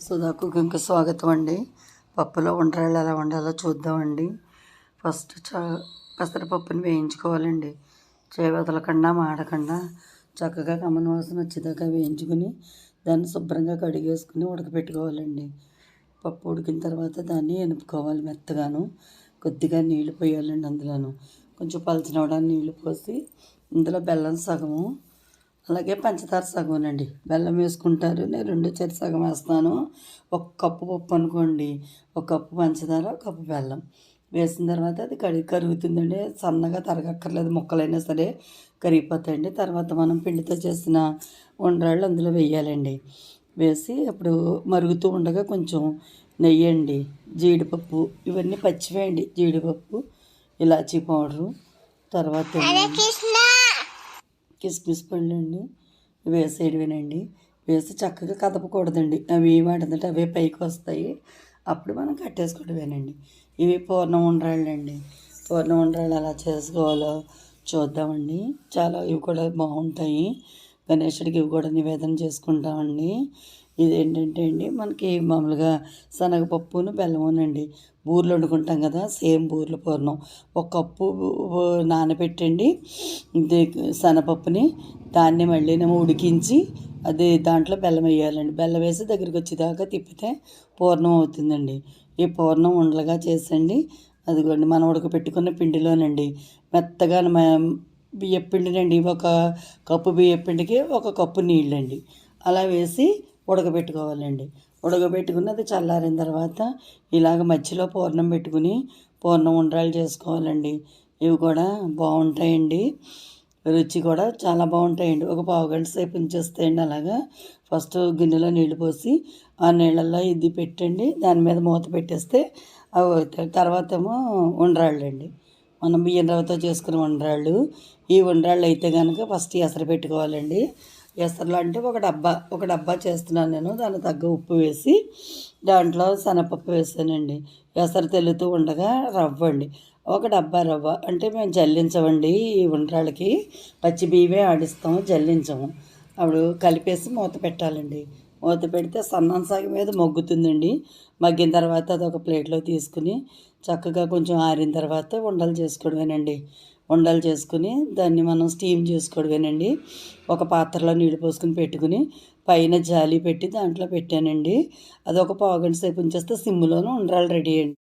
సుధా కుకింగ్కి స్వాగతం అండి పప్పులో వంటరాళ్ళు ఎలా వండాలో చూద్దామండి. ఫస్ట్ చా పెసరపప్పుని వేయించుకోవాలండి. చేవదలకుండా మాడకుండా చక్కగా కమ్మన వాసన వచ్చేదాకా వేయించుకుని దాన్ని శుభ్రంగా కడిగేసుకుని ఉడకపెట్టుకోవాలండి. పప్పు ఉడికిన తర్వాత దాన్ని ఎనుపుకోవాలి మెత్తగాను. కొద్దిగా నీళ్ళు పోయాలండి అందులోను. కొంచెం పలచనవడానికి నీళ్ళు పోసి ఇందులో బెల్లం సగము అలాగే పంచదార సగం అండి బెల్లం వేసుకుంటారు. నేను రెండు చేతి సగం వేస్తాను. ఒక కప్పు పప్పు అనుకోండి. ఒక కప్పు పంచదార ఒక కప్పు బెల్లం. వేసిన తర్వాత అది కడిగి కరుగుతుందండి. సన్నగా తరగక్కర్లేదు ముక్కలైనా సరే కరిగిపోతాయండి. తర్వాత మనం పిండితో చేసిన ఉండ్రాళ్ళు అందులో వేయాలండి. వేసి అప్పుడు మరుగుతూ ఉండగా కొంచెం నెయ్యి అండి జీడిపప్పు ఇవన్నీ పచ్చివేయండి జీడిపప్పు ఇలాచీ పౌడరు తర్వాత కిస్మిస్ పళ్ళు అండి వేసేయడమేనండి వేసి చక్కగా కదపకూడదండి. అవి ఏమాడుతుంటే అవే పైకి వస్తాయి అప్పుడు మనం కట్టేసుకోవడమేనండి ఇవి పూర్ణం ఉండరాళ్ళండి. పూర్ణం ఉండరాళ్ళు ఎలా చేసుకోవాలో చూద్దామండి. చాలా ఇవి కూడా బాగుంటాయి. గణేశుడికి కూడా నివేదన చేసుకుంటామండి. ఇది ఏంటంటే అండి మనకి మామూలుగా శనగపప్పును బెల్లమునండి. బూర్లు వండుకుంటాం కదా సేమ్ బూర్ల పూర్ణం. ఒక కప్పు నానబెట్టండి శనగపప్పుని దాన్ని మళ్ళీ ఉడికించి అది దాంట్లో బెల్లం వేయాలండి. బెల్లం వేసి దగ్గరికి వచ్చేదాకా తిప్పితే పూర్ణం అవుతుందండి. ఈ పూర్ణం ఉండలుగా చేసండి అదిగోండి మనం ఉడకపెట్టుకున్న పిండిలోనండి మెత్తగా బియ్యం పిండినండి. ఒక కప్పు బియ్యం పిండికి ఒక కప్పు నీళ్ళండి. అలా వేసి ఉడకబెట్టుకోవాలండి. ఉడకబెట్టుకుని అది చల్లారిన తర్వాత ఇలాగ మధ్యలో పూర్ణం పెట్టుకుని పూర్ణం ఉండ్రాలు చేసుకోవాలండి. ఇవి కూడా బాగుంటాయండి. రుచి కూడా చాలా బాగుంటాయండి. ఒక పావు గంట సేపు ఉంచేస్తాయండి అలాగా. ఫస్ట్ గిన్నెలో నీళ్ళు పోసి ఆ నీళ్ళల్లో ఇది పెట్టండి. దాని మీద మూత పెట్టేస్తే అవి తర్వాత ఏమో ఉండ్రాళ్ళు అండి మనం బియ్యం రవ్వతో చేసుకున్న వండరాళ్ళు ఈ వండరాళ్ళు అయితే కనుక ఫస్ట్ ఎసరు పెట్టుకోవాలండి. ఎసరులు అంటే ఒక డబ్బా ఒక డబ్బా చేస్తున్నాను నేను. దాని తగ్గ ఉప్పు వేసి దాంట్లో శనగపప్పు వేసానండి. ఎసరు తెలుతూ ఉండగా రవ్వ అండి. ఒక డబ్బా రవ్వ. అంటే మేము జల్లించమండి ఈ వండరాళ్ళకి పచ్చి బియ్యమే ఆడిస్తాము జల్లించము. అప్పుడు కలిపేసి మూత పెట్టాలండి. మూత పెడితే సన్నం సాగి మీద మగ్గుతుందండి. మగ్గిన తర్వాత అది ఒక ప్లేట్లో తీసుకుని చక్కగా కొంచెం ఆరిన తర్వాత ఉండలు చేసుకోవడమేనండి. ఉండలు చేసుకుని దాన్ని మనం స్టీమ్ చేసుకోవడమేనండి. ఒక పాత్రలో నీళ్ళు పోసుకుని పెట్టుకుని పైన జాలి పెట్టి దాంట్లో పెట్టానండి. అది ఒక పావు గంట సేపు ఉంచేస్తే సిమ్లోనూ ఉండరాలు రెడీ అండి